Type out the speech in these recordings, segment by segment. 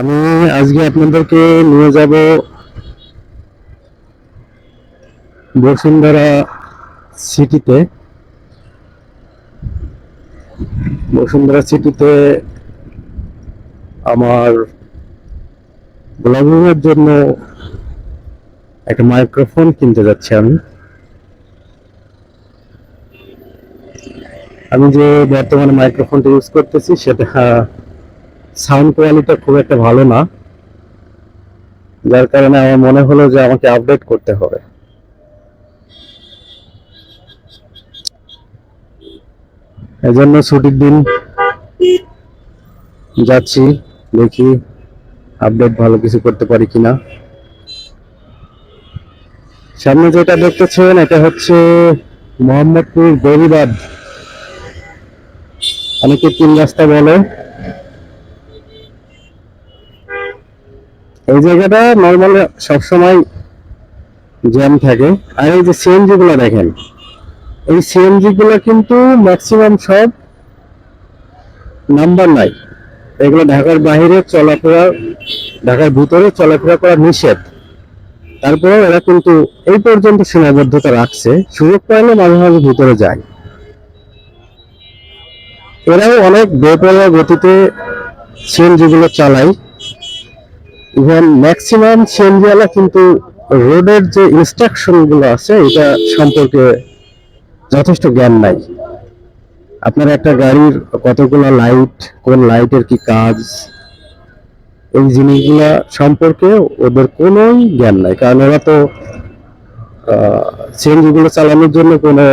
আমি আজকে আপনাদেরকে নিয়ে যাব বসুন্ধরা সিটিতে। বসুন্ধরা সিটিতে আমার ব্লগিং এর জন্য একটা মাইক্রোফোন কিনতে যাচ্ছি আমি। আমি যে বর্তমানে মাইক্রোফোনটা ইউজ করতেছি, সেটা সাউন্ড কোয়ালিটি খুব একটা ভালো না। যার কারণে আমার মনে হলো যে আমাকে আপডেট করতে হবে। এজন্য ছুটির দিন যাচ্ছি, দেখি আপডেট ভালো কিছু করতে পারি কিনা। সামনে যেটা দেখতেছেন, এটা হচ্ছে মোহাম্মদপুর গরিবাদ অনেকে তিন রাস্তা বলে। এই জায়গাটা নর্মালি সবসময় জ্যাম থাকে। আর এই যে সিএনজি গুলো দেখেন, এই সিএনজি গুলো কিন্তু ম্যাক্সিমাম সব নাম্বার নাই। এগুলো ঢাকার বাইরে চলাফেরা, ঢাকার ভিতরে চলাফেরা করা নিষেধ। তারপরে এরা কিন্তু এই পর্যন্ত সীমাবদ্ধতা রাখছে, সুযোগ পাইলে মাঝে মাঝে ভিতরে যায়। এরাও অনেক বেপরোয়া গতিতে সিএনজি গুলো চালায়। ইভেন ম্যাক্সিমাম সিএনজিওয়ালা কিন্তু রোডের যে ইনস্ট্রাকশনগুলো আছে, এটা সম্পর্কে যথেষ্ট জ্ঞান নাই। আপনার একটা গাড়ির কতগুলো লাইট কোন লাইটের কি কাজ, এই জিনিসগুলা সম্পর্কে ওদের কোনো জ্ঞান নাই। কারণ ওরা তো সিএনজি গুলো চালানোর জন্য কোনো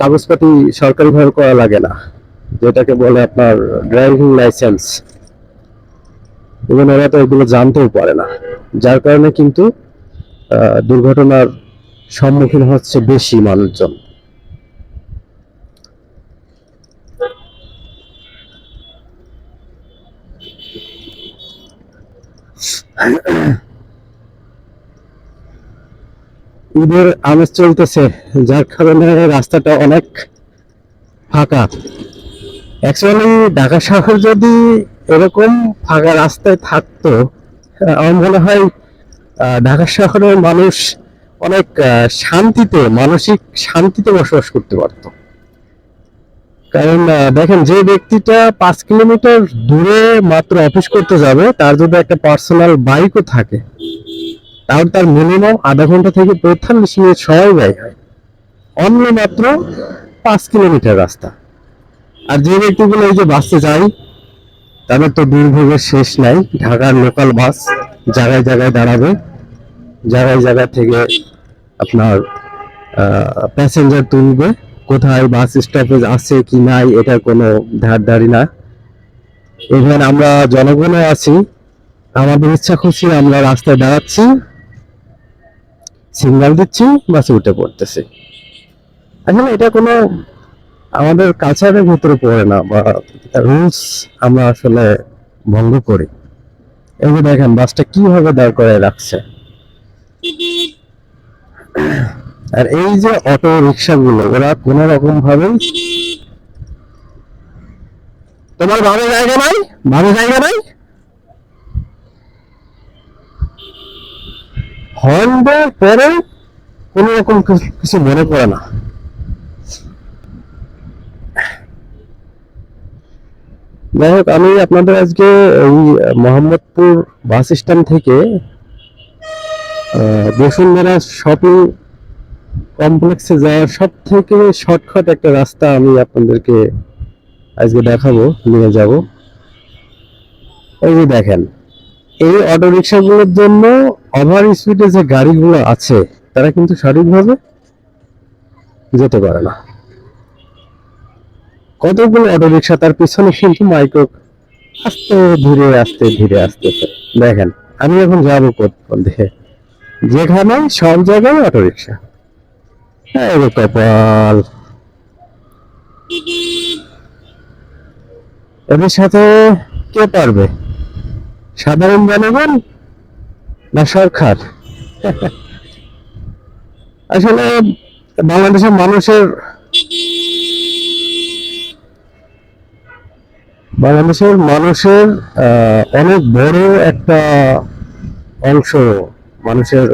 কাগজপাতি সরকারিভাবে করা লাগে না, যেটাকে বলে আপনার ড্রাইভিং লাইসেন্স এবং ওরা তো এগুলো জানতেও পারে না। যার কারণে কিন্তু দুর্ঘটনার সম্মুখীন হচ্ছে বেশি মানুষজন। ঈদের আমেজ চলতেছে, যার কারণে রাস্তাটা অনেক ফাঁকা। অ্যাকচুয়ালি ঢাকা শহর যদি এরকম ফাঁকা রাস্তায় থাকতো আমার মনে হয় ঢাকা শহরের মানুষ অনেক শান্তিতে, মানসিক শান্তিতে বসবাস করতে পারত। কারণ দেখেন যে ব্যক্তিটা পাঁচ কিলোমিটার দূরে মাত্র অফিস করতে যাবে, তার যদি একটা পার্সোনাল বাইকও থাকে, তাহলে তার মিনিমাম আধা ঘণ্টা থেকে পঁয়তাল্লিশ মিনিট সময় ব্যয় হয়। অন্য মাত্র পাঁচ কিলোমিটার রাস্তা। আর যে ব্যক্তিগুলো এই যে বাসে যায় তাদের তো দুর্ভোগের শেষ নাই। ঢাকার লোকাল বাস জায়গায় জায়গায় দাঁড়াবে। জায়গায় জায়গায় থেকে আপনার প্যাসেঞ্জার তুলবে। কোথায় বাস স্টপেজ আছে কি নাই এটা কোনো ধার ধারি না। এখানে আমরা জনগণও আছি। আমাদের ইচ্ছা খুশি, আমরা রাস্তায় দাঁড়াচ্ছি। সিগন্যাল দিচ্ছি, বাসে উঠে পড়তেছি। আসলে এটা কোনো আমাদের কালচারের ভিতরে পড়ে না বা রুলস আমরা আসলে ভঙ্গ করি। যে দেখেন বাসটা কীভাবে দাঁড় করে রাখছে। আর এই যে অটো রিক্সা গুলো ওরা কোন রকম ভাবে তোমার ভাবে জায়গা নাই? ভাবে জায়গা নাই? হর্ন দেওয়ার পরে কোন রকম কিছু মনে পড়ে না। যাই হোক, আমি আপনাদের আজকে এই মোহাম্মদপুর বাস স্ট্যান্ড থেকে বসুন্ধরা শপিং কমপ্লেক্সে যাওয়ার সব থেকে শর্টকাট একটা রাস্তা আমি আপনাদেরকে আজকে দেখাবো, নিয়ে যাব। এই যে দেখেন, এই অটো রিক্সাগুলোর জন্য ওভার স্পিডে যে গাড়িগুলো আছে, তারা কিন্তু সঠিকভাবে যেতে পারে না। কতগুলো অটো রিক্সা তার পিছনে কিন্তু মাইক্রো আস্তে ধীরে আস্তে ধীরে আসতেছে দেখেন, আমি এখন যাব কোথায় যেখানে সব জায়গায় অটো রিক্সা হ্যাঁ কপাল। এদের সাথে কে পারবে? সাধারণ জনগণ না সরকার? আসলে বাংলাদেশের মানুষের বাংলাদেশের মানুষের অনেক বড় একটা অংশ মানুষের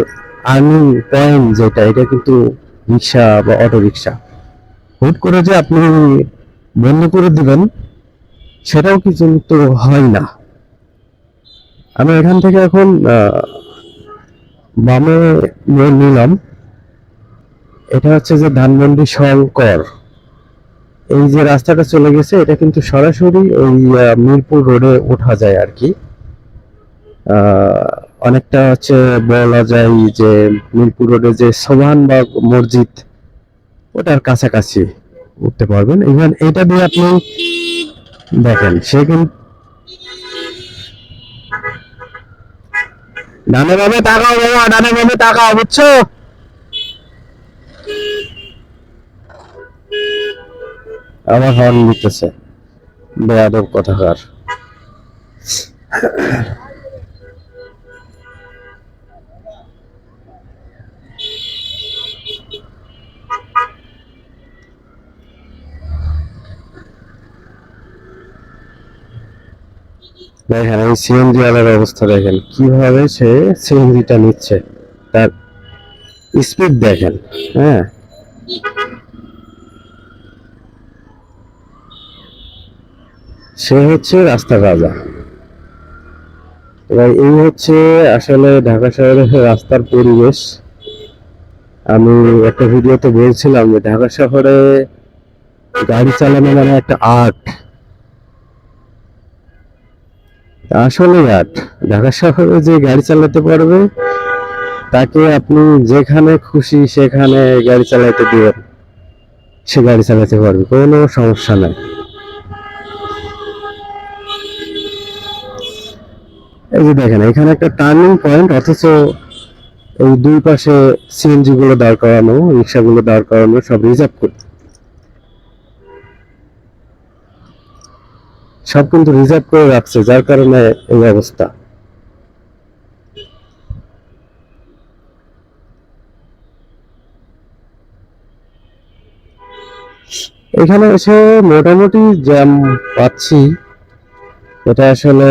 আর্নিং পয়েন্ট যেটা, এটা কিন্তু রিক্সা বা অটো রিক্সা হুট করে যে আপনি বন্ধ করে দিবেন, সেটাও কিন্তু হয় না। আমি এখান থেকে এখন বামে নিলাম। এটা হচ্ছে যে ধানমন্ডি শঙ্কর। এই যে রাস্তাটা চলে গেছে, এটা কিন্তু সরাসরি ওই মিরপুর রোডে ওঠা যায় আর কি। অনেকটা হচ্ছে বলা যায় যে মিরপুর রোডে যে সোহানবাগ মসজিদ, ওটার কাছাকাছি উঠতে পারবেন। ইভেন এটা দিয়ে আপনি দেখেন, সে কিন্তু ডানে বামে তাকাও বাবা, ডানে বামে তাকাও, বুঝছ? আমার হর্ন দিতেছে। বেয়াদব কথাকার। দেখেন, এই সিএনজি আলার অবস্থা দেখেন। কীভাবে সে সিএনজিটা নিচ্ছে, তার স্পিড দেখেন হ্যাঁ? সে হচ্ছে রাস্তার রাজা। এবার এই হচ্ছে আসলে ঢাকা শহরের রাস্তার পরিবেশ। আমি একটা ভিডিওতে বলছিলাম যে ঢাকা শহরে গাড়ি চালানো মানে একটা আর্ট। আসলে আর্ট, ঢাকা শহরে যে গাড়ি চালাতে পারবে, তাকে আপনি যেখানে খুশি সেখানে গাড়ি চালাতে দিবেন। সে গাড়ি চালাতে পারবে, কোনো সমস্যা নাই। এই যে দেখেন, এখানে একটা টার্নিং পয়েন্ট অথচ এই দুই পাশে সিএনজি গুলো দাঁড় করানো, রিক্সা গুলো দাঁড় করানো, সব রিজার্ভ করে সব কিন্তু রিজার্ভ করে রাখছে, যার কারণে এই অবস্থা। এখানে এসে মোটামুটি জ্যাম পাচ্ছি, এটা আসলে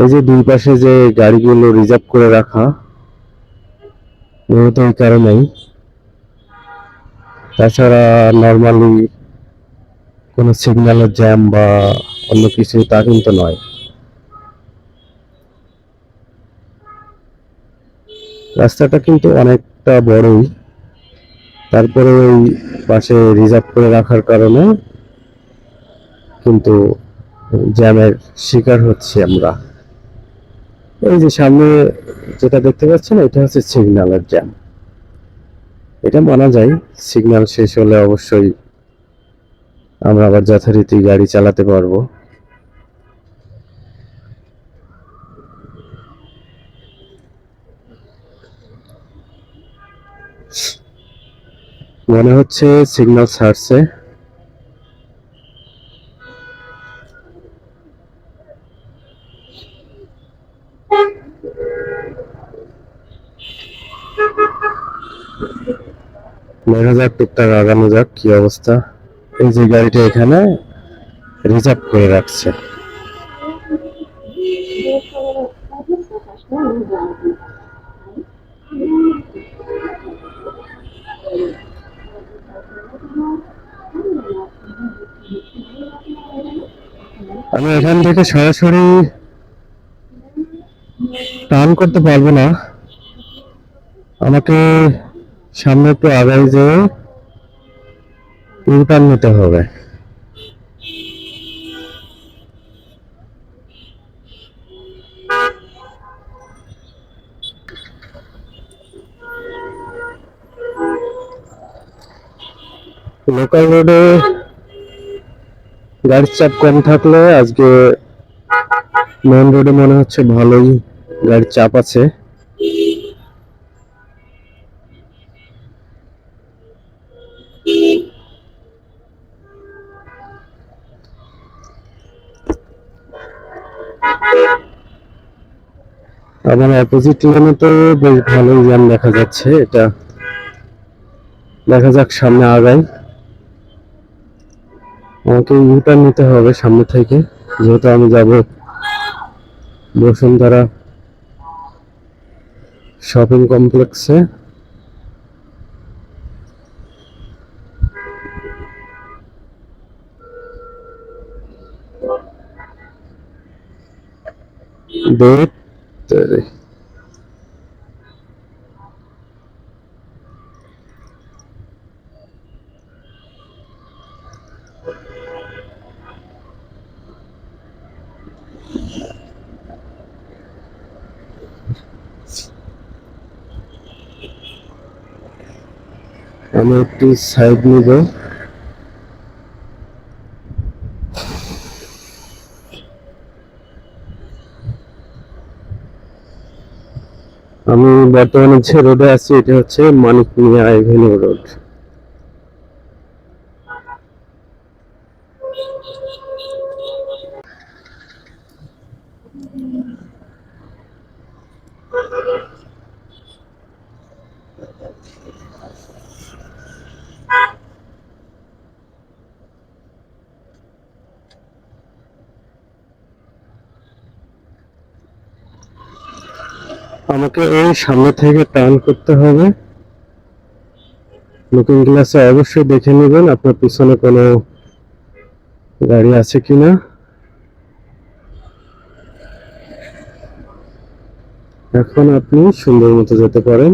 এই যে দুই পাশে যে গাড়িগুলো রিজার্ভ করে রাখা মূলত এই কারণেই। তাছাড়া নর্মালি কোনো সিগন্যালের জ্যাম বা অন্য কিছু তা কিন্তু নয়। রাস্তাটা কিন্তু অনেকটা বড়ই। তারপরে ওই পাশে রিজার্ভ করে রাখার কারণে কিন্তু জ্যামের শিকার হচ্ছি আমরা। এই যে সামনে যেটা দেখতে পাচ্ছেন, এটা হচ্ছে সিগন্যালের জ্যাম। এটা মানা যায় সিগন্যাল শেষ হলে অবশ্যই আমরা আবার যথারীতি গাড়ি চালাতে পারব। মনে হচ্ছে সিগন্যাল ছাড়ছে। দেখা যাক টুকটাক আগানো যাক, কি অবস্থা? এই যে গাড়িটা এখানে রিজার্ভ করে রাখছে। আমি এখান থেকে সরাসরি টার্ন করতে পারব না। আমাকে সামনে একটু আগাই যেয়ে ইউটার্ন নিতে হবে। লোকাল রোডে গাড়ির চাপ কম থাকলে আজকে মেন রোডে মনে হচ্ছে ভালোই গাড়ির চাপ আছে। আমার অপোজিট লেনে তো বেশ ভালোই জ্যাম দেখা যাচ্ছে, এটা দেখা যাক সামনে আগাই। আমাকে ইউটার নিতে হবে সামনে থেকে, যেহেতু আমি যাব বসুন্ধরা শপিং কমপ্লেক্সে ডেট আমি একটু সাইড নিব আমি বর্তমানে যে রোডে আছি এটা হচ্ছে মানিক মিয়া এভিনিউ রোড। আমাকে সামনে থেকে টার্ন করতে হবে। লুকিং গ্লাসে অবশ্যই দেখে নেবেন আপনার পিছনে কোনো গাড়ি আছে কিনা। এখন আপনি সুন্দর মতো যেতে পারেন।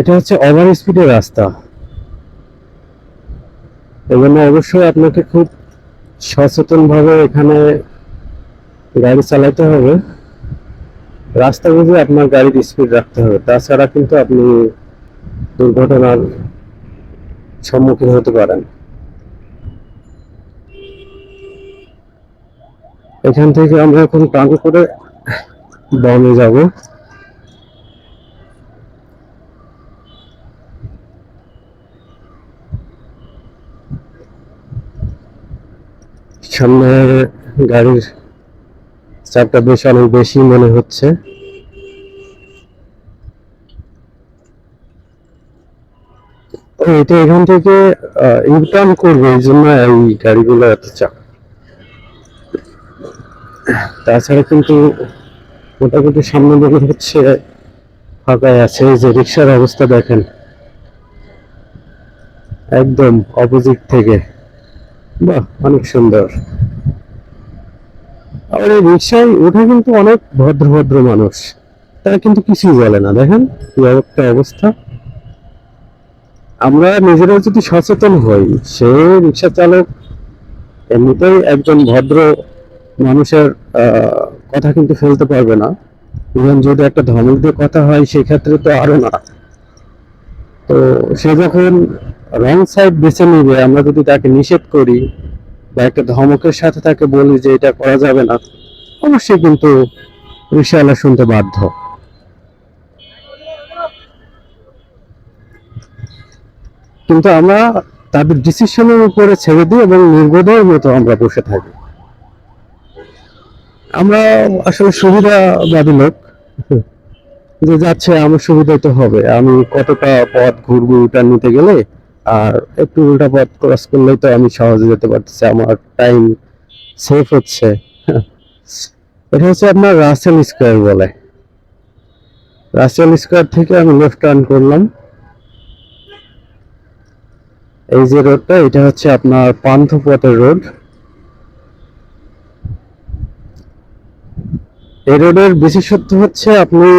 এটা হচ্ছে ওভার স্পিডের রাস্তা। এজন্য অবশ্যই আপনাকে খুব সচেতন ভাবে এখানে গাড়ি চালাতে হবে। রাস্তা বুঝে আপনার গাড়ির স্পিড রাখতে হবে। তাছাড়া কিন্তু আপনি দুর্ঘটনার সম্মুখীন হতে পারেন। এখান থেকে আমরা এখন টান করে বনে যাব। সামনে গাড়ির চাপটা বেশ, অনেক বেশি মনে হচ্ছে। এটা এখান থেকে ইউটার্ন করবে এই জন্য এই গাড়িগুলো এত চাপ। তাছাড়া কিন্তু মোটামুটি সামনে মনে হচ্ছে ফাঁকায় আছে যে রিক্সার অবস্থা দেখেন। একদম অপোজিট থেকে। বাহ, অনেক সুন্দর। আর এই রিক্সায় ওঠে কিন্তু অনেক ভদ্র ভদ্র মানুষ। তারা কিন্তু কিছুই বলে না, দেখেন? একটা অবস্থা। আমরা নিজেরাও যদি সচেতন হই, সে রিক্সা চালক এমনিতেই একজন ভদ্র মানুষের কথা কিন্তু ফেলতে পারবে না। ইভেন যদি একটা ধমক দিয়ে কথা হয়, সেক্ষেত্রে তো আরও না। তো সে যখন রং সাইড বেছে নিবে, আমরা যদি তাকে নিষেধ করি বা একটা ধমকের সাথে তাকে বলি যে এটা করা যাবে না, অবশ্যই কিন্তু রিক্সাওয়ালা শুনতে বাধ্য। কিন্তু আমরা তাদের ডিসিশনের উপরে ছেড়ে দিই এবং নির্বোধের মতো আমরা বসে থাকি। আমরা আসলে সুবিধাবাদী লোক, যে যাচ্ছে, আমার সুবিধা তো হবে। আমি কতটা পথ ঘুরবো ওটা নিতে গেলে আর একটু উল্টা ক্রস করলেই তো আমি সহজে যেতে পারতেছি, আমার টাইম সেফ হচ্ছে। এটা হচ্ছে আপনার রাসেল স্কোয়ার বলে। রাসেল স্কোয়ার থেকে আমি লেফট টার্ন করলাম। এই যে রোডটা এটা হচ্ছে আপনার পান্থপথের রোড এই রোডের বিশেষত্ব হচ্ছে আপনি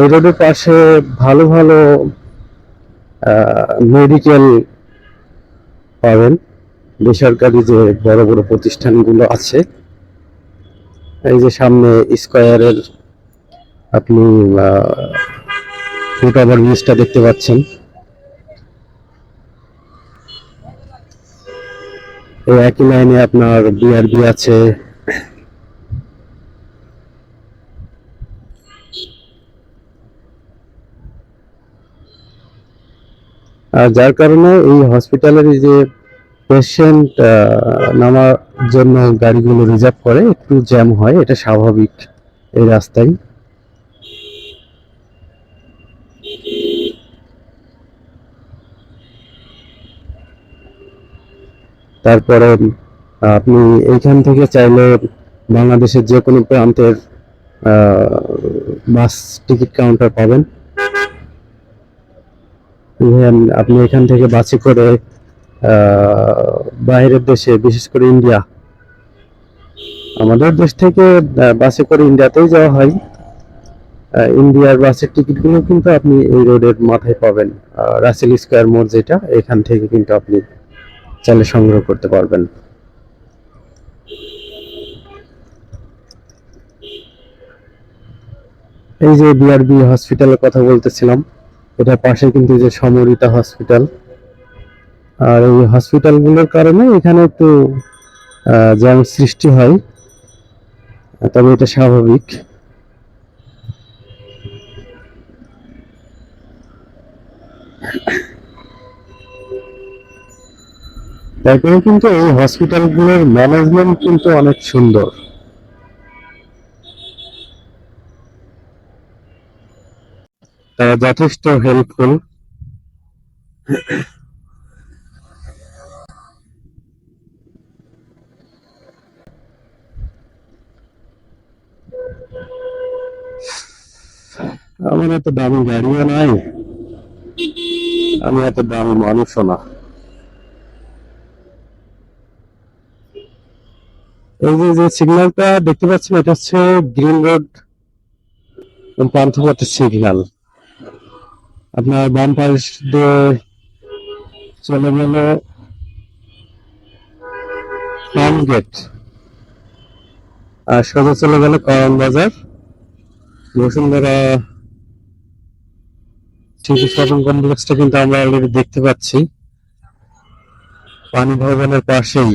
এই রোডের পাশে ভালো ভালো মেডিকেল পাবেন। বেসরকারি যে বড় বড় প্রতিষ্ঠানগুলো আছে, এই যে সামনে স্কয়ারের আপনি ফুট ওভার ব্রিজটা দেখতে পাচ্ছেন। এই একই লাইনে আপনার বিআরবি আছে যার কারণে এই হসপিটালের যে পেশেন্ট নামার জন্য গাড়িগুলো রিজার্ভ করে, একটু জ্যাম হয়, এটা স্বাভাবিক এই রাস্তায়। তারপরে আপনি এইখান থেকে চাইলে বাংলাদেশের যে কোনো প্রান্তের বাস টিকিট কাউন্টার পাবেন। Even আপনি এখান থেকে বাসে করে বাইরের দেশে, বিশেষ করে ইন্ডিয়া, আমাদের দেশ থেকে বাসে করে ইন্ডিয়াতেই যাওয়া হয়। ইন্ডিয়ার বাসের টিকিটগুলো কিন্তু আপনি এই রোডের মাথায় পাবেন। রাসেল স্কোয়ার মোড় যেটা, এখান থেকে কিন্তু আপনি চাইলে সংগ্রহ করতে পারবেন। এই যে বিআরবি হসপিটালের কথা বলতেছিলাম এটার পাশে কিন্তু যে সমরিতা হসপিটাল আর এই হসপিটালগুলোর কারণে এখানে একটু জ্যাম সৃষ্টি হয়। তবে এটা স্বাভাবিক। তারপরে কিন্তু এই হসপিটালগুলোর ম্যানেজমেন্ট কিন্তু অনেক সুন্দর তারা যথেষ্ট হেল্পফুল আমার এত দামি গাড়িও নাই। আমি এত দামি মানুষও না। এই যে যে সিগন্যালটা দেখতে পাচ্ছেন, এটা হচ্ছে গ্রিন রোড পান্থপথের সিগন্যাল আপনার বাম পাশ চলে গেলে ফার্ম গেট। আর সোজা চলে গেলে করম বাজার। বসুন্ধরা সিটি শপিং কমপ্লেক্সটা কিন্তু আমরা অলরেডি দেখতে পাচ্ছি। পানি ভবনের পাশেই।